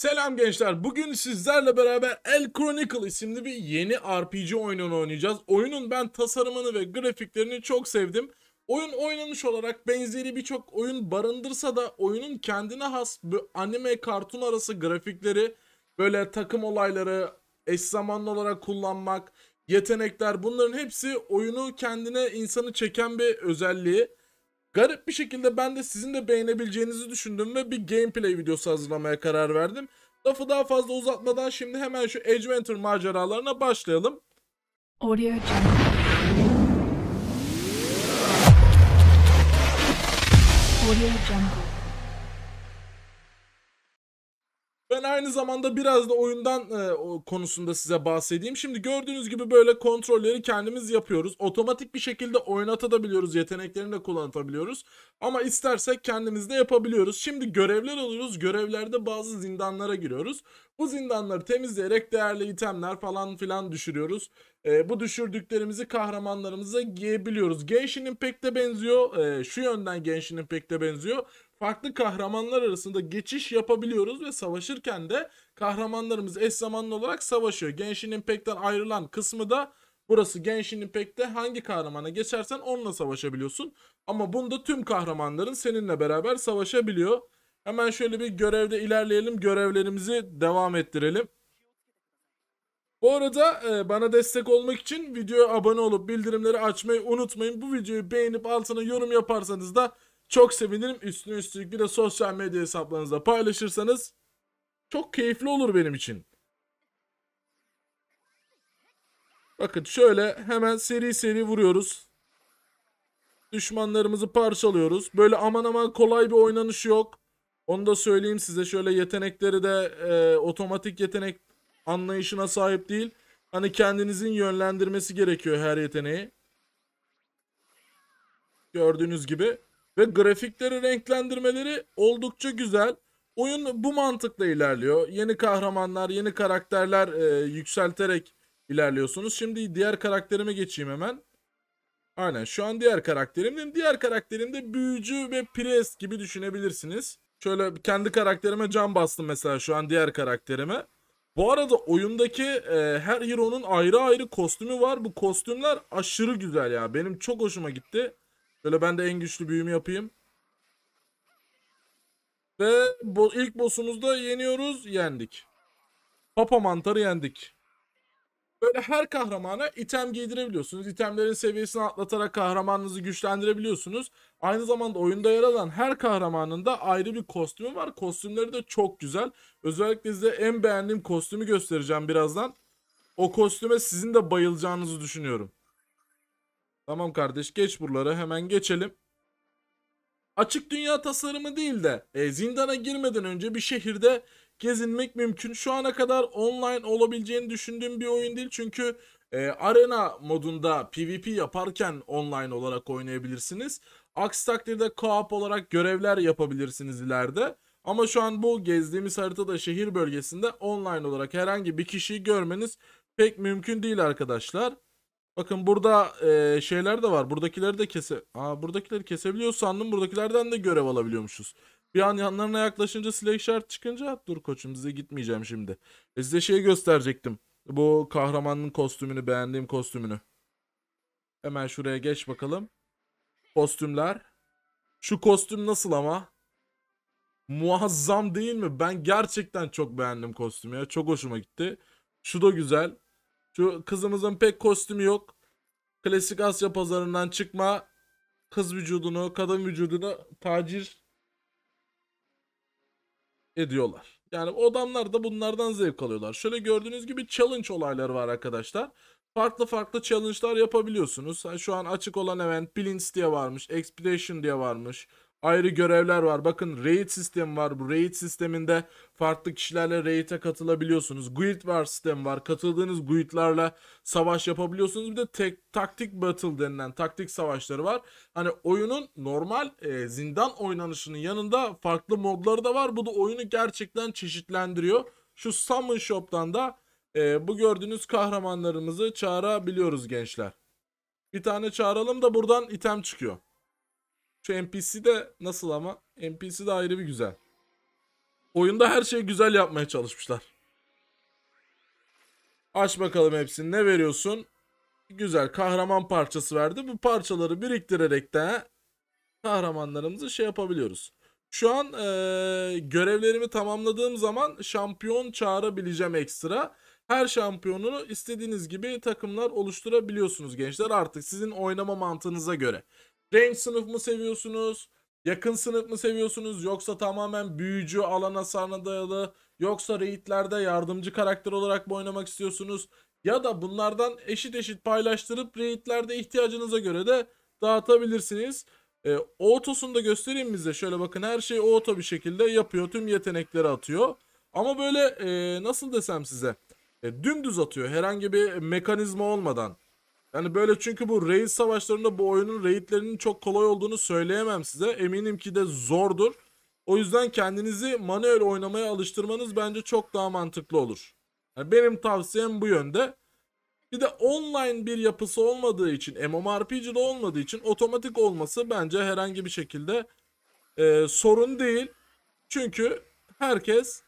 Selam gençler. Bugün sizlerle beraber El Chronicle isimli bir yeni RPG oyununu oynayacağız. Oyunun ben tasarımını ve grafiklerini çok sevdim. Oyun oynanış olarak benzeri birçok oyun barındırsa da oyunun kendine has bu anime kartun arası grafikleri, böyle takım olayları eş zamanlı olarak kullanmak, yetenekler bunların hepsi oyunu kendine insanı çeken bir özelliği. Garip bir şekilde ben de sizin de beğenebileceğinizi düşündüm ve bir gameplay videosu hazırlamaya karar verdim. Lafı daha fazla uzatmadan şimdi hemen şu Adventure maceralarına başlayalım. Audio Jungle. Audio Jungle. Ben aynı zamanda biraz da oyundan e, o konusunda size bahsedeyim. Şimdi gördüğünüz gibi böyle kontrolleri kendimiz yapıyoruz. Otomatik bir şekilde oynatabiliyoruz. Yeteneklerini de kullanabiliyoruz. Ama istersek kendimiz de yapabiliyoruz. Şimdi görevler alıyoruz. Görevlerde bazı zindanlara giriyoruz. Bu zindanları temizleyerek değerli itemler falan filan düşürüyoruz. E, bu düşürdüklerimizi kahramanlarımıza giyebiliyoruz. Genshin Impact'e benziyor. E, şu yönden Genshin Impact'e benziyor farklı kahramanlar arasında geçiş yapabiliyoruz ve savaşırken de kahramanlarımız eş zamanlı olarak savaşıyor. Genshin Impact'ten ayrılan kısmı da burası Genshin Impact'te hangi kahramana geçersen onunla savaşabiliyorsun. Ama bunda tüm kahramanların seninle beraber savaşabiliyor. Hemen şöyle bir görevde ilerleyelim. Görevlerimizi devam ettirelim. Bu arada e, bana destek olmak için videoya abone olup bildirimleri açmayı unutmayın. Bu videoyu beğenip altına yorum yaparsanız da çok sevinirim. Üstüne üstlük bir de sosyal medya hesaplarınızda paylaşırsanız çok keyifli olur benim için. Bakın şöyle hemen seri seri vuruyoruz. Düşmanlarımızı parçalıyoruz. Böyle aman aman kolay bir oynanış yok. Onu da söyleyeyim size. Şöyle yetenekleri de e, otomatik yetenek anlayışına sahip değil. Hani kendinizin yönlendirmesi gerekiyor her yeteneği. Gördüğünüz gibi. Ve grafikleri renklendirmeleri oldukça güzel. Oyun bu mantıkla ilerliyor. Yeni kahramanlar, yeni karakterler e, yükselterek ilerliyorsunuz. Şimdi diğer karakterime geçeyim hemen. Aynen şu an diğer karakterimdim. Diğer karakterimde büyücü ve priest gibi düşünebilirsiniz. Şöyle kendi karakterime can bastım mesela şu an diğer karakterime. Bu arada oyundaki e, her hero'nun ayrı ayrı kostümü var. Bu kostümler aşırı güzel ya. Benim çok hoşuma gitti. Şöyle ben de en güçlü büyümü yapayım. Ve bo ilk boss'umuzda yeniyoruz. Yendik. Papa mantarı yendik. Böyle her kahramana item giydirebiliyorsunuz. İtemlerin seviyesini atlatarak kahramanınızı güçlendirebiliyorsunuz. Aynı zamanda oyunda yer alan her kahramanın da ayrı bir kostümü var. Kostümleri de çok güzel. Özellikle size en beğendiğim kostümü göstereceğim birazdan. O kostüme sizin de bayılacağınızı düşünüyorum. Tamam kardeş geç buraları hemen geçelim. Açık dünya tasarımı değil de e, zindana girmeden önce bir şehirde gezinmek mümkün. Şu ana kadar online olabileceğini düşündüğüm bir oyun değil. Çünkü e, arena modunda PvP yaparken online olarak oynayabilirsiniz. Aksi takdirde co-op olarak görevler yapabilirsiniz ileride. Ama şu an bu gezdiğimiz haritada şehir bölgesinde online olarak herhangi bir kişiyi görmeniz pek mümkün değil arkadaşlar. Bakın burada e, şeyler de var. Buradakileri de kese... Aa buradakileri kesebiliyor sandım. Buradakilerden de görev alabiliyormuşuz. Bir an yanlarına yaklaşınca silah işaret çıkınca dur koçum size gitmeyeceğim şimdi. E, size şeyi gösterecektim. Bu kahramanın kostümünü beğendiğim kostümünü. Hemen şuraya geç bakalım. Kostümler. Şu kostüm nasıl ama? Muazzam değil mi? Ben gerçekten çok beğendim kostümü ya. Çok hoşuma gitti. Şu da güzel. Şu kızımızın pek kostümü yok. Klasik Asya pazarından çıkma kız vücudunu, kadın vücudunu tacir ediyorlar. Yani adamlar da bunlardan zevk alıyorlar. Şöyle gördüğünüz gibi challenge olayları var arkadaşlar. Farklı farklı challenge'lar yapabiliyorsunuz. Şu an açık olan event Blitz diye varmış, Expedition diye varmış. Ayrı görevler var. Bakın raid sistemi var. Bu raid sisteminde farklı kişilerle raid'e katılabiliyorsunuz. Guild var sistemi var. Katıldığınız guildlarla savaş yapabiliyorsunuz. Bir de tek, taktik battle denilen taktik savaşları var. Hani oyunun normal e, zindan oynanışının yanında farklı modları da var. Bu da oyunu gerçekten çeşitlendiriyor. Şu Summon Shop'tan da e, bu gördüğünüz kahramanlarımızı çağırabiliyoruz gençler. Bir tane çağıralım da buradan item çıkıyor. Şu NPC de nasıl ama? NPC de ayrı bir güzel. Oyunda her şeyi güzel yapmaya çalışmışlar. Aç bakalım hepsini. Ne veriyorsun? Güzel kahraman parçası verdi. Bu parçaları biriktirerek de kahramanlarımızı şey yapabiliyoruz. Şu an eee, görevlerimi tamamladığım zaman şampiyon çağırabileceğim ekstra. Her şampiyonunu istediğiniz gibi takımlar oluşturabiliyorsunuz gençler. Artık sizin oynama mantığınıza göre. Range sınıf mı seviyorsunuz? Yakın sınıf mı seviyorsunuz? Yoksa tamamen büyücü alan hasarına dayalı? Yoksa raidlerde yardımcı karakter olarak mı oynamak istiyorsunuz? Ya da bunlardan eşit eşit paylaştırıp raidlerde ihtiyacınıza göre de dağıtabilirsiniz. E, Autos'unu da göstereyim bize. Şöyle bakın her şey auto bir şekilde yapıyor. Tüm yetenekleri atıyor. Ama böyle e, nasıl desem size. E, dümdüz atıyor. Herhangi bir mekanizma olmadan. Yani böyle çünkü bu raid savaşlarında bu oyunun raidlerinin çok kolay olduğunu söyleyemem size. Eminim ki de zordur. O yüzden kendinizi manuel oynamaya alıştırmanız bence çok daha mantıklı olur. Yani benim tavsiyem bu yönde. Bir de online bir yapısı olmadığı için, MMORPG'de olmadığı için otomatik olması bence herhangi bir şekilde e, sorun değil. Çünkü herkes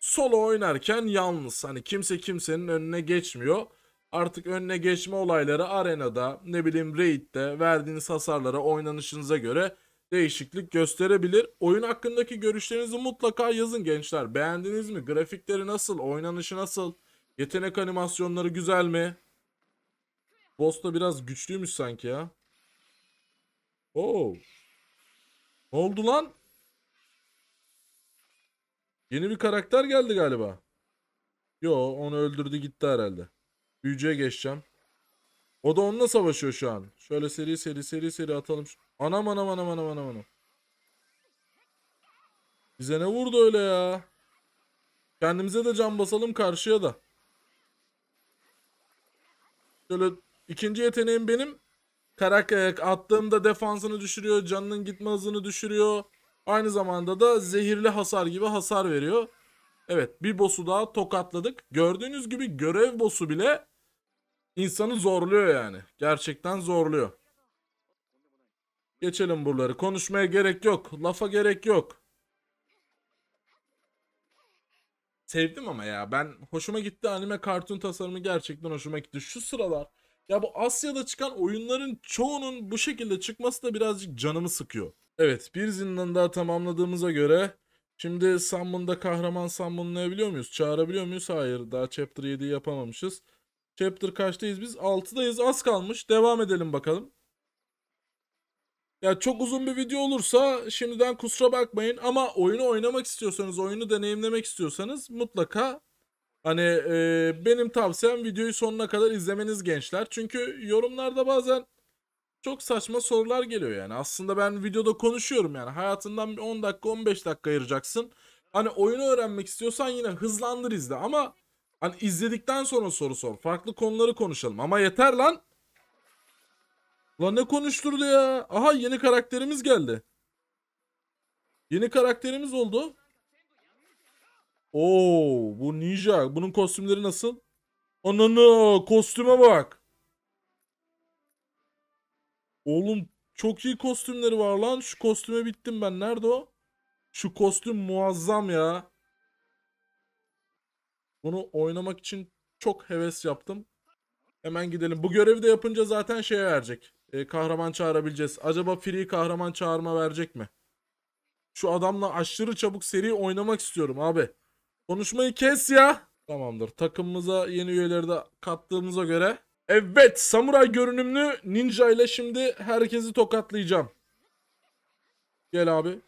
solo oynarken yalnız. Hani kimse kimsenin önüne geçmiyor. Artık önüne geçme olayları arenada, ne bileyim raid'de verdiğiniz hasarlara, oynanışınıza göre değişiklik gösterebilir. Oyun hakkındaki görüşlerinizi mutlaka yazın gençler. Beğendiniz mi? Grafikleri nasıl? Oynanışı nasıl? Yetenek animasyonları güzel mi? Boss da biraz güçlüymüş sanki ya. Oo. Ne oldu lan? Yeni bir karakter geldi galiba. Yo onu öldürdü gitti herhalde. Büyücüye geçeceğim. O da onunla savaşıyor şu an. Şöyle seri seri seri seri atalım. Anam anam anam anam anam anam. Bize ne vurdu öyle ya? Kendimize de can basalım karşıya da. Şöyle ikinci yeteneğim benim. Karak attığımda defansını düşürüyor. Canının gitme hızını düşürüyor. Aynı zamanda da zehirli hasar gibi hasar veriyor. Evet bir boss'u daha tokatladık. Gördüğünüz gibi görev boss'u bile insanı zorluyor yani. Gerçekten zorluyor. Geçelim buraları. Konuşmaya gerek yok. Lafa gerek yok. Sevdim ama ya. Ben hoşuma gitti. Anime kartun tasarımı gerçekten hoşuma gitti. Şu sıralar ya bu Asya'da çıkan oyunların çoğunun bu şekilde çıkması da birazcık canımı sıkıyor. Evet, bir zindanı daha tamamladığımıza göre şimdi Summon'da kahraman summonlayabiliyor muyuz? Çağırabiliyor muyuz? Hayır, daha Chapter 7'yi yapamamışız. Chapter kaçtayız biz? 6'dayız. Az kalmış. Devam edelim bakalım. Ya çok uzun bir video olursa şimdiden kusura bakmayın ama oyunu oynamak istiyorsanız, oyunu deneyimlemek istiyorsanız mutlaka hani e, benim tavsiyem videoyu sonuna kadar izlemeniz gençler. Çünkü yorumlarda bazen çok saçma sorular geliyor yani. Aslında ben videoda konuşuyorum yani. Hayatından bir 10 dakika 15 dakika ayıracaksın. Hani oyunu öğrenmek istiyorsan yine hızlandır izle ama hani izledikten sonra soru sor. Farklı konuları konuşalım ama yeter lan. Lan ne konuşturdu ya? Aha yeni karakterimiz geldi. Yeni karakterimiz oldu. Oo, bu ninja. Bunun kostümleri nasıl? Ananı kostüme bak. Oğlum çok iyi kostümleri var lan. Şu kostüme bittim ben. Nerede o? Şu kostüm muazzam ya. Bunu oynamak için çok heves yaptım. Hemen gidelim. Bu görevi de yapınca zaten şeye verecek. Ee, kahraman çağırabileceğiz. Acaba free kahraman çağırma verecek mi? Şu adamla aşırı çabuk seri oynamak istiyorum abi. Konuşmayı kes ya. Tamamdır. Takımımıza yeni üyeleri de kattığımıza göre. Evet. Samuray görünümlü ninja ile şimdi herkesi tokatlayacağım. Gel abi.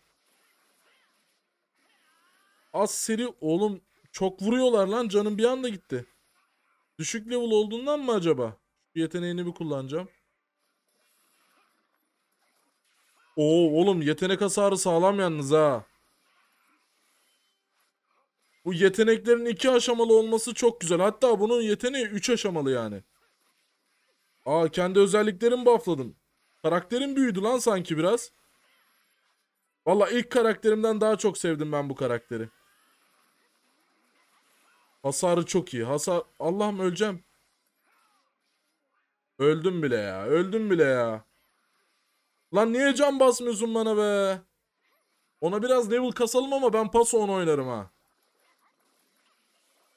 Az seri. Oğlum çok vuruyorlar lan. Canım bir anda gitti. Düşük level olduğundan mı acaba? Şu yeteneğini bir kullanacağım. Oo oğlum yetenek hasarı sağlam yalnız ha. Bu yeteneklerin iki aşamalı olması çok güzel. Hatta bunun yeteneği üç aşamalı yani. Aa kendi özelliklerimi buffladım. Karakterim büyüdü lan sanki biraz. Valla ilk karakterimden daha çok sevdim ben bu karakteri. Hasarı çok iyi. Hasar... Allah'ım öleceğim. Öldüm bile ya. Öldüm bile ya. Lan niye can basmıyorsun bana be? Ona biraz level kasalım ama ben paso onu oynarım ha.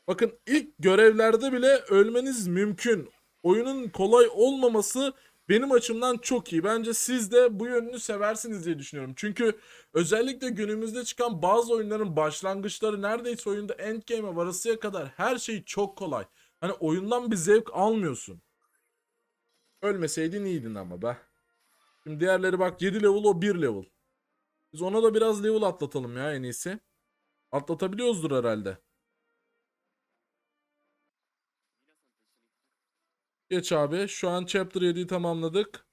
Bakın ilk görevlerde bile ölmeniz mümkün. Oyunun kolay olmaması benim açımdan çok iyi. Bence siz de bu yönünü seversiniz diye düşünüyorum. Çünkü özellikle günümüzde çıkan bazı oyunların başlangıçları neredeyse oyunda endgame'e varasıya kadar her şey çok kolay. Hani oyundan bir zevk almıyorsun. Ölmeseydin iyiydin ama be. Şimdi diğerleri bak 7 level o 1 level. Biz ona da biraz level atlatalım ya en iyisi. Atlatabiliyoruzdur herhalde. Geç abi. Şu an Chapter 7'yi tamamladık.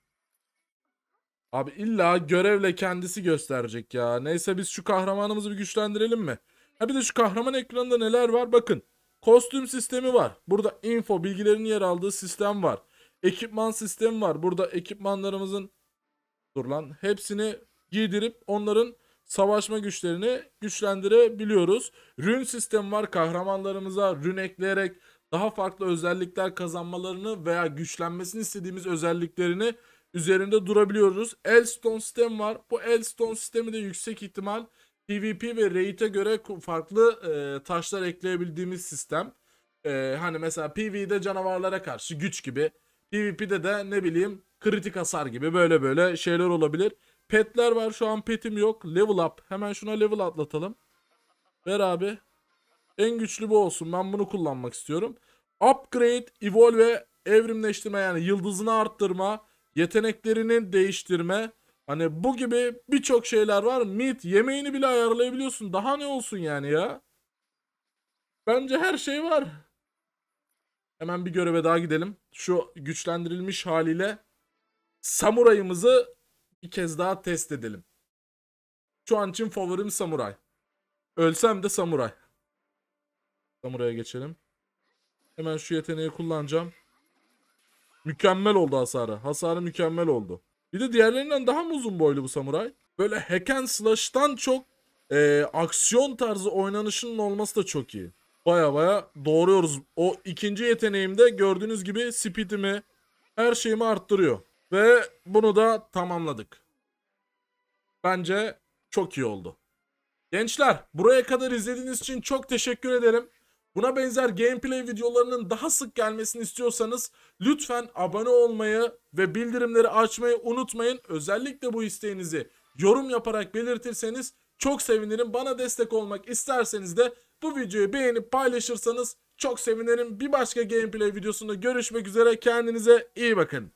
Abi illa görevle kendisi gösterecek ya. Neyse biz şu kahramanımızı bir güçlendirelim mi? Ha bir de şu kahraman ekranında neler var bakın. Kostüm sistemi var. Burada info bilgilerin yer aldığı sistem var. Ekipman sistemi var. Burada ekipmanlarımızın dur lan hepsini giydirip onların savaşma güçlerini güçlendirebiliyoruz. Rün sistemi var. Kahramanlarımıza rün ekleyerek daha farklı özellikler kazanmalarını veya güçlenmesini istediğimiz özelliklerini üzerinde durabiliyoruz. Elstone sistemi var. Bu Elstone sistemi de yüksek ihtimal PvP ve raid'e göre farklı e, taşlar ekleyebildiğimiz sistem. E, hani mesela PvE'de canavarlara karşı güç gibi. PvP'de de ne bileyim kritik hasar gibi böyle böyle şeyler olabilir. Petler var şu an petim yok. Level up. Hemen şuna level atlatalım. Ver abi. En güçlü bu olsun. Ben bunu kullanmak istiyorum. Upgrade, evolve ve evrimleştirme yani yıldızını arttırma, yeteneklerini değiştirme. Hani bu gibi birçok şeyler var. Meat yemeğini bile ayarlayabiliyorsun. Daha ne olsun yani ya? Bence her şey var. Hemen bir göreve daha gidelim. Şu güçlendirilmiş haliyle samurayımızı bir kez daha test edelim. Şu an için favorim samuray. Ölsem de samuray. Samuray'a geçelim. Hemen şu yeteneği kullanacağım. Mükemmel oldu hasarı. Hasarı mükemmel oldu. Bir de diğerlerinden daha mı uzun boylu bu samuray? Böyle hack and slash'tan çok e, aksiyon tarzı oynanışının olması da çok iyi. Baya baya doğruyoruz. O ikinci yeteneğimde gördüğünüz gibi speedimi, her şeyimi arttırıyor. Ve bunu da tamamladık. Bence çok iyi oldu. Gençler buraya kadar izlediğiniz için çok teşekkür ederim. Buna benzer gameplay videolarının daha sık gelmesini istiyorsanız lütfen abone olmayı ve bildirimleri açmayı unutmayın. Özellikle bu isteğinizi yorum yaparak belirtirseniz çok sevinirim. Bana destek olmak isterseniz de bu videoyu beğenip paylaşırsanız çok sevinirim. Bir başka gameplay videosunda görüşmek üzere. Kendinize iyi bakın.